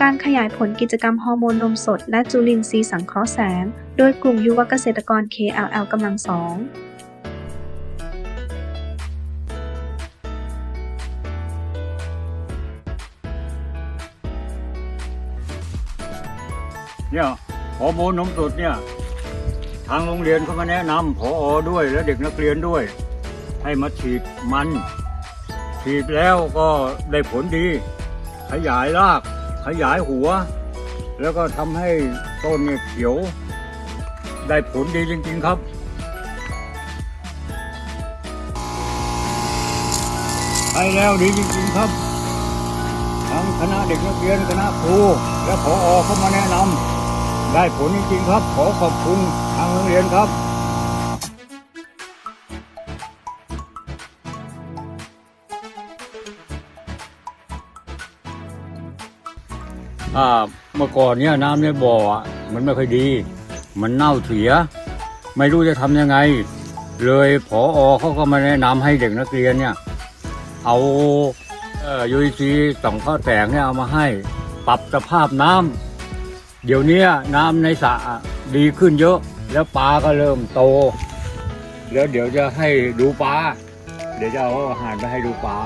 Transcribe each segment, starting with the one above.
การขยายผลกิจกรรมฮอร์โมนนมสด และจุลินทรีย์สังเคราะห์แสง โดยกลุ่มยุวเกษตรกร KLL กำลังสองเนี่ยฮอร์โมนนมสดเนี่ย ทางโรงเรียนเขามาแนะนำผออด้วยและเด็กนักเรียนด้วย ให้มาฉีดมัน ฉีดแล้วก็ได้ผลดี ขยายราก ขยายหัว แล้วก็ทำให้ต้นเนี่ยเขียว ได้ผลดีจริง ๆครับใช้แล้วดีจริง ๆครับทั้งคณะเด็กนักเรียนคณะครูและผอเข้ามาแนะนำได้ผลจริงๆครับ ขอขอบคุณทางโรงเรียนครับ อ่าเมื่อก่อนเนี่ยน้ำในบ่ออะมันไม่ค่อยดี มันเน่าเสีย ไม่รู้จะทำยังไง เลยผออเขาก็มาแนะนำให้เด็กนักเรียนเนี่ย เอาเอ่อยูซีสองข้อแสงเนี่ยเอามาให้ปรับสภาพน้ำเดี๋ยวนี้น้ำในสระดีขึ้นเยอะ แล้วปลาก็เริ่มโต แล้วเดี๋ยวจะให้ดูปลาเดี๋ยวจะเอาอาหารไปให้ดูปลา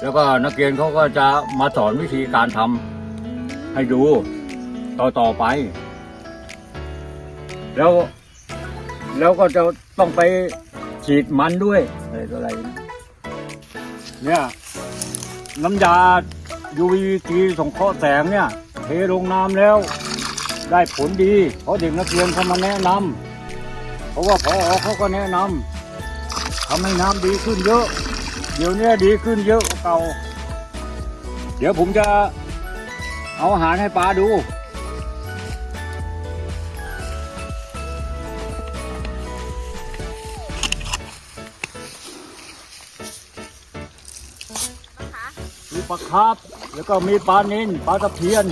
แล้วก็นักเรียนเขาก็จะมาสอนวิธีการทำให้ดูต่อต่อไป แล้วแล้วก็จะต้องไปฉีดมันด้วยอะไรต่ออะไรเนี่ยน้ำยา UVG สงเคราะห์แสงเนี่ย เทลงน้ำแล้ว ได้ผลดี เพราะเด็กนักเรียนเขามาแนะนำเพราะว่าพอเขาก็แนะนำทำให้น้ำดีขึ้นเยอะ เดี๋ยวนี้ดีขึ้นเยอะ เก่า เดี๋ยวผมจะเอาอาหารให้ปลาดู มีปลาคาร์ฟแล้วก็มีปลานินปลาตะเพียน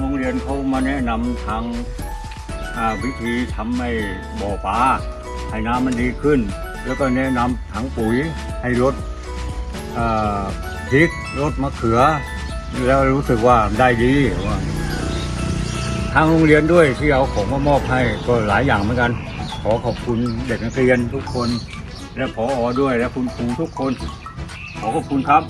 โรงเรียนเขามาแนะนำทางวิธีทำให้บ่อปลาให้น้ำมันดีขึ้น แล้วก็แนะนำถังปุ๋ยให้ลดพริกลดมะเขือ แล้วรู้สึกว่าได้ดีว่าทางโรงเรียนด้วยที่เอาของมามอบให้ก็หลายอย่างเหมือนกัน ขอขอบคุณเด็กนักเรียนทุกคน และพออด้วยและคุณครูทุกคน ขอขอบคุณครับ